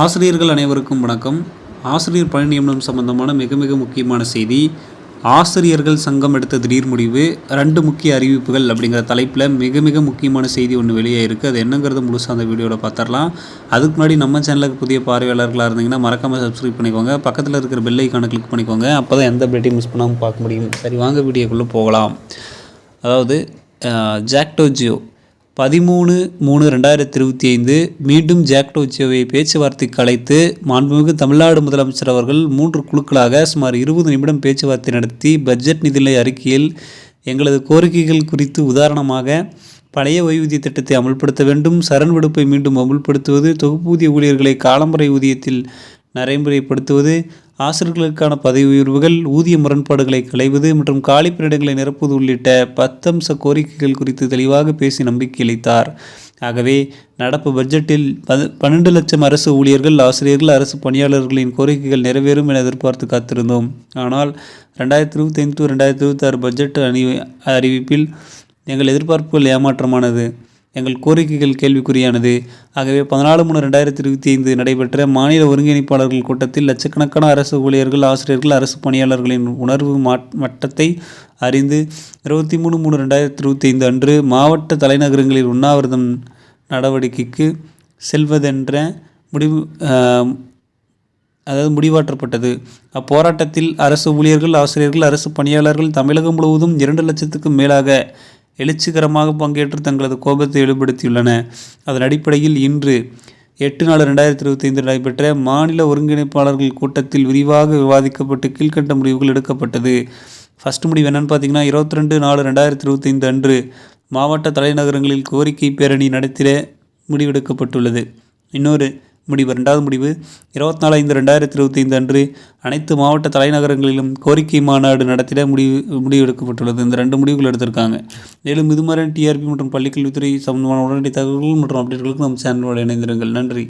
ஆசிரியர்கள் அனைவருக்கும் வணக்கம். ஆசிரியர் பணி நியமனம் சம்பந்தமான மிக மிக முக்கியமான செய்தி ஆசிரியர்கள் சங்கம் எடுத்த திடீர் முடிவு ரெண்டு முக்கிய அறிவிப்புகள் அப்படிங்கிற தலைப்பில் மிக மிக முக்கியமான செய்தி ஒன்று வெளியே இருக்குது அது என்னங்கிறது முழுசாக அந்த வீடியோவில் பார்த்துடலாம் அதுக்கு முன்னாடி நம்ம சேனலுக்கு புதிய பார்வையாளர்களாக இருந்தீங்கன்னா மறக்காமல் சப்ஸ்கிரைப் பண்ணிக்கோங்க. பக்கத்தில் இருக்கிற பெல் ஐக்கானை கிளிக் பண்ணிக்கோங்க. அப்போ தான் எந்த அப்டேட்டையும் மிஸ் பண்ணாமல் பார்க்க முடியும். சரி வாங்க வீடியோக்குள்ளே போகலாம். அதாவது ஜாக்டோ ஜியோ பதிமூணு மூணு ரெண்டாயிரத்தி இருபத்தி ஐந்து மீண்டும் ஜாக்டோஜியோவை பேச்சுவார்த்தைக்கு அழைத்து மாண்புமிகு தமிழ்நாடு முதலமைச்சர் அவர்கள் மூன்று குழுக்களாக சுமார் இருபது நிமிடம் பேச்சுவார்த்தை நடத்தி பட்ஜெட் நிதிநிலை அறிக்கையில் எங்களது கோரிக்கைகள் குறித்து உதாரணமாக பழைய ஓய்வூதிய திட்டத்தை அமல்படுத்த வேண்டும் சரண் விடுப்பை மீண்டும் அமுல்படுத்துவது தொகுப்பூதிய ஊழியர்களை காலம்பறை ஊதியத்தில் நடைமுறைப்படுத்துவது ஆசிரியர்களுக்கான பதவி உயர்வுகள் ஊதிய முரண்பாடுகளை களைவது மற்றும் காலி பணியிடங்களை நிரப்புவது உள்ளிட்ட பத்தம்ச கோரிக்கைகள் குறித்து தெளிவாக பேசி நம்பிக்கை அளித்தார். ஆகவே நடப்பு பட்ஜெட்டில் பன்னெண்டு லட்சம் அரசு ஊழியர்கள் ஆசிரியர்கள் அரசு பணியாளர்களின் கோரிக்கைகள் நிறைவேறும் என எதிர்பார்த்து காத்திருந்தோம். ஆனால் ரெண்டாயிரத்தி இருபத்தைந்து டு ரெண்டாயிரத்தி இருபத்தாறு பட்ஜெட் அணி அறிவிப்பில் எங்கள் எதிர்பார்ப்புகள் ஏமாற்றமானது. எங்கள் கோரிக்கைகள் கேள்விக்குறியானது. ஆகவே பதினாலு மூணு ரெண்டாயிரத்தி இருபத்தி ஐந்து நடைபெற்ற மாநில ஒருங்கிணைப்பாளர்கள் கூட்டத்தில் லட்சக்கணக்கான அரசு ஊழியர்கள் ஆசிரியர்கள் அரசு பணியாளர்களின் உணர்வு மட்டத்தை அறிந்து இருபத்தி மூணு மூணு ரெண்டாயிரத்தி இருபத்தி ஐந்து அன்று மாவட்ட தலைநகரங்களில் உண்ணாவிரதம் நடவடிக்கைக்கு செல்வதென்ற முடிவு அதாவது முடிவாற்றப்பட்டது. அப்போராட்டத்தில் அரசு ஊழியர்கள் ஆசிரியர்கள் அரசு பணியாளர்கள் தமிழகம் முழுவதும் இரண்டு லட்சத்துக்கும் மேலாக எழுச்சிகரமாக பங்கேற்று தங்களது கோபத்தை வெளிப்படுத்தியுள்ளன. அதன் அடிப்படையில் இன்று எட்டு நாலு ரெண்டாயிரத்தி இருபத்தி ஐந்து நடைபெற்ற மாநில ஒருங்கிணைப்பாளர்கள் கூட்டத்தில் விரிவாக விவாதிக்கப்பட்டு கீழ்கண்ட முடிவுகள் எடுக்கப்பட்டது. ஃபர்ஸ்ட் முடிவு என்னென்னு பார்த்தீங்கன்னா இருபத்தி ரெண்டு நாலு ரெண்டாயிரத்தி இருபத்தைந்து அன்று மாவட்ட தலைநகரங்களில் கோரிக்கை பேரணி நடத்திட முடிவெடுக்கப்பட்டுள்ளது இன்னொரு முடிவு ரெண்டாவது முடிவு இருபத்தி நாலு ஐந்து ரெண்டாயிரத்தி இருபத்தி ஐந்து அன்று அனைத்து மாவட்ட தலைநகரங்களிலும் கோரிக்கை மாநாடு நடத்திட முடிவு முடிவெடுக்கப்பட்டுள்ளது. இந்த ரெண்டு முடிவுகள் எடுத்திருக்காங்க. மேலும் இதுமாதிரி டிஆர்பி மற்றும் பள்ளிக்கல்வித்துறை சம்பந்தமான உடனடி தகவல்கள் மற்றும் அப்டேட்களுக்கு நம் சேனலோடு இணைந்திருங்கள். நன்றி.